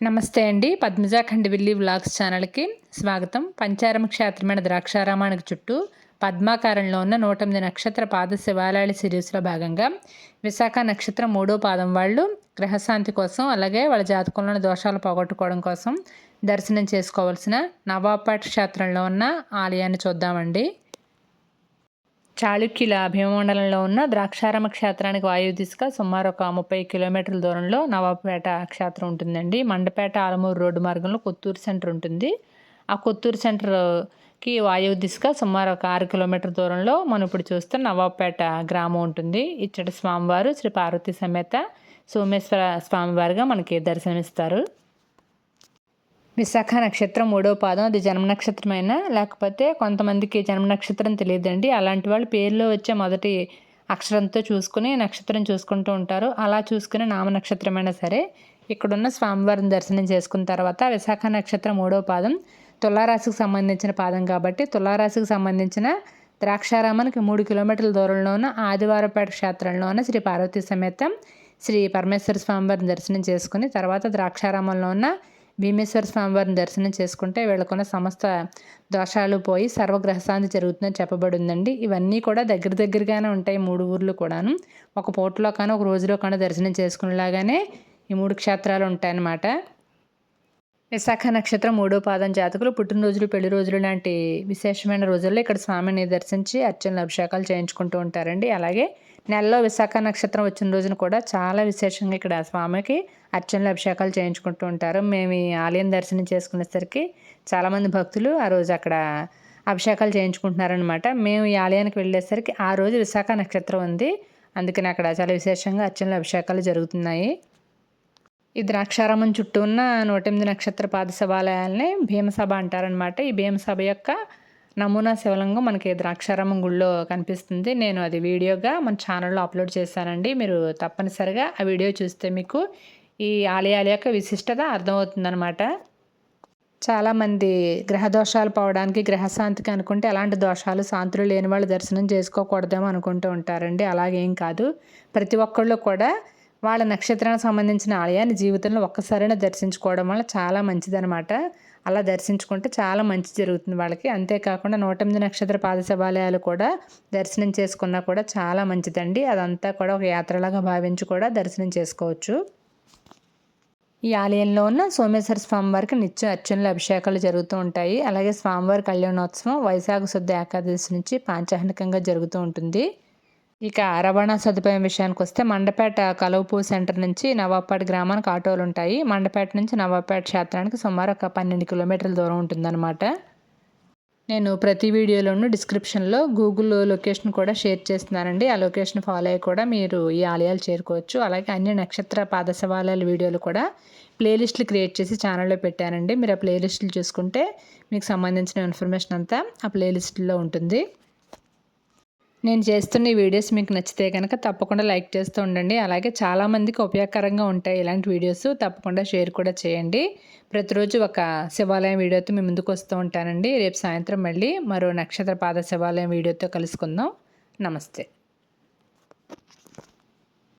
నమస్తే అండి. పద్మజాఖండ్ Willey vlogs ఛానల్కి స్వాగతం. పంచారమ క్షేత్రమైన ద్రాక్షారామానికి చుట్టూ పద్మాకారంలో ఉన్న నూట ఎనిమిది నక్షత్ర పాద శివాలయాల సిరీస్లో భాగంగా విశాఖ నక్షత్రం మూడో పాదం వాళ్ళు గ్రహశాంతి కోసం అలాగే వాళ్ళ జాతకంలోని దోషాలు పోగొట్టుకోవడం కోసం దర్శనం చేసుకోవాల్సిన నవాపాట్ క్షేత్రంలో ఉన్న ఆలయాన్ని చూద్దామండి. చాళుక్యుల భీమమండలంలో ఉన్న ద్రాక్షారామ క్షేత్రానికి వాయువు దిశగా సుమారు ఒక ముప్పై కిలోమీటర్ల దూరంలో నవాబ్పేట క్షేత్రం ఉంటుందండి. మండపేట ఆలమూరు రోడ్డు మార్గంలో కొత్తూరు సెంటర్ ఉంటుంది. ఆ కొత్తూరు సెంటర్కి వాయువు దిశగా సుమారు ఒక ఆరు కిలోమీటర్ దూరంలో మనం ఇప్పుడు చూస్తే నవాబ్పేట గ్రామం ఉంటుంది. ఇచ్చట స్వామివారు శ్రీ పార్వతీ సమేత సోమేశ్వర స్వామివారిగా మనకి దర్శనమిస్తారు. విశాఖ నక్షత్రం మూడో పాదం అది జన్మ నక్షత్రమైనా? లేకపోతే కొంతమందికి జన్మ నక్షత్రం తెలియదండి. అలాంటి వాళ్ళు పేరులో వచ్చే మొదటి అక్షరంతో చూసుకుని నక్షత్రం చూసుకుంటూ ఉంటారు. అలా చూసుకుని నామ నక్షత్రమైనా సరే ఇక్కడున్న స్వామివారిని దర్శనం చేసుకున్న తర్వాత విశాఖ నక్షత్రం మూడో పాదం తులారాశికి సంబంధించిన పాదం కాబట్టి తులారాశికి సంబంధించిన ద్రాక్షారామానికి మూడు కిలోమీటర్ల దూరంలోన ఆదివారపేట క్షేత్రంలోన శ్రీ పార్వతీ సమేతం శ్రీ పరమేశ్వర స్వామివారిని దర్శనం చేసుకుని తర్వాత ద్రాక్షారామంలో ఉన్న భీమేశ్వర స్వామివారిని దర్శనం చేసుకుంటే వీళ్ళకున్న సమస్త దోషాలు పోయి సర్వగ్రహశాంతి జరుగుతుందని చెప్పబడిందండి. ఇవన్నీ కూడా దగ్గర దగ్గరగానే ఉంటాయి మూడు ఊర్లు కూడాను. ఒక పూటలో కానీ ఒక రోజులో కానీ దర్శనం చేసుకునేలాగానే ఈ మూడు క్షేత్రాలు ఉంటాయన్నమాట. విశాఖ నక్షత్రం మూడో పాదం జాతకులు. పుట్టినరోజులు పెళ్ళి రోజులు లాంటి విశేషమైన రోజుల్లో ఇక్కడ స్వామిని దర్శించి అర్చనలు అభిషేకాలు చేయించుకుంటూ ఉంటారండి. అలాగే నెలలో విశాఖ నక్షత్రం వచ్చిన రోజున కూడా చాలా విశేషంగా ఇక్కడ స్వామికి అర్చనలు అభిషేకాలు చేయించుకుంటూ ఉంటారు. మేము ఈ ఆలయం దర్శనం చేసుకునేసరికి చాలామంది భక్తులు ఆ రోజు అక్కడ అభిషేకాలు చేయించుకుంటున్నారనమాట మేము ఈ ఆలయానికి వెళ్ళేసరికి ఆ రోజు విశాఖ నక్షత్రం ఉంది. అందుకని అక్కడ చాలా విశేషంగా అర్చనలు అభిషేకాలు జరుగుతున్నాయి. ఈ ద్రాక్షారామం చుట్టూ ఉన్న నూట ఎనిమిది నక్షత్ర పాద శివాలయాల్ని భీమసభ అంటారనమాట ఈ భీమసభ యొక్క నమూనా శివలింగం మనకి ద్రాక్షారామం గుళ్ళో కనిపిస్తుంది. నేను అది వీడియోగా మన ఛానల్లో అప్లోడ్ చేశానండి. మీరు తప్పనిసరిగా ఆ వీడియో చూస్తే మీకు ఈ ఆలయాల యొక్క విశిష్టత అర్థమవుతుందనమాట చాలామంది గ్రహ దోషాలు పోవడానికి గ్రహశాంతికి అనుకుంటే ఎలాంటి దోషాలు శాంతులు లేని వాళ్ళు దర్శనం చేసుకోకూడదేమో అనుకుంటూ ఉంటారండి. అలాగేం కాదు. ప్రతి ఒక్కళ్ళు కూడా వాళ్ళ నక్షత్రానికి సంబంధించిన ఆలయాన్ని జీవితంలో ఒక్కసారైనా దర్శించుకోవడం వల్ల చాలా మంచిదనమాట అలా దర్శించుకుంటే చాలా మంచి జరుగుతుంది వాళ్ళకి. అంతేకాకుండా నూట ఎనిమిది నక్షత్ర పాద శివాలయాలు కూడా దర్శనం చేసుకున్నా కూడా చాలా మంచిదండి. అదంతా కూడా ఒక యాత్రలాగా భావించి కూడా దర్శనం చేసుకోవచ్చు. ఈ ఆలయంలో ఉన్న సోమేశ్వర స్వామివారికి నిత్యం అర్చనలు అభిషేకాలు జరుగుతూ ఉంటాయి. అలాగే స్వామివారి కళ్యాణోత్సవం వైశాఖ శుద్ధ ఏకాదశి నుంచి పాంచాహనికంగా జరుగుతూ ఉంటుంది. ఇక రవాణా సదుపాయం విషయానికి వస్తే మండపేట కలవపూ సెంటర్ నుంచి నవాపేట గ్రామానికి ఆటోలు ఉంటాయి. మండపేట నుంచి నవాపేట క్షేత్రానికి సుమారు ఒక పన్నెండు కిలోమీటర్ల దూరం ఉంటుందన్నమాట. నేను ప్రతి వీడియోలోనూ డిస్క్రిప్షన్లో గూగుల్ లొకేషన్ కూడా షేర్ చేస్తున్నానండి. ఆ లొకేషన్ ఫాలో అయ్యి కూడా మీరు ఈ ఆలయాలు చేరుకోవచ్చు. అలాగే అన్ని నక్షత్ర పాదశివాలయాల వీడియోలు కూడా ప్లేలిస్టులు క్రియేట్ చేసి ఛానల్లో పెట్టానండి. మీరు ఆ ప్లేలిస్టులు చూసుకుంటే మీకు సంబంధించిన ఇన్ఫర్మేషన్ అంతా ఆ ప్లేలిస్టులో ఉంటుంది. నేను చేస్తున్న ఈ వీడియోస్ మీకు నచ్చితే కనుక తప్పకుండా లైక్ చేస్తూ ఉండండి. అలాగే చాలామందికి ఉపయోగకరంగా ఉంటాయి ఇలాంటి వీడియోస్. తప్పకుండా షేర్ కూడా చేయండి. ప్రతిరోజు ఒక శివాలయం వీడియోతో మీ ముందుకు వస్తూ ఉంటానండి. రేపు సాయంత్రం మళ్ళీ మరో నక్షత్ర పాద శివాలయం వీడియోతో కలుసుకుందాం. నమస్తే.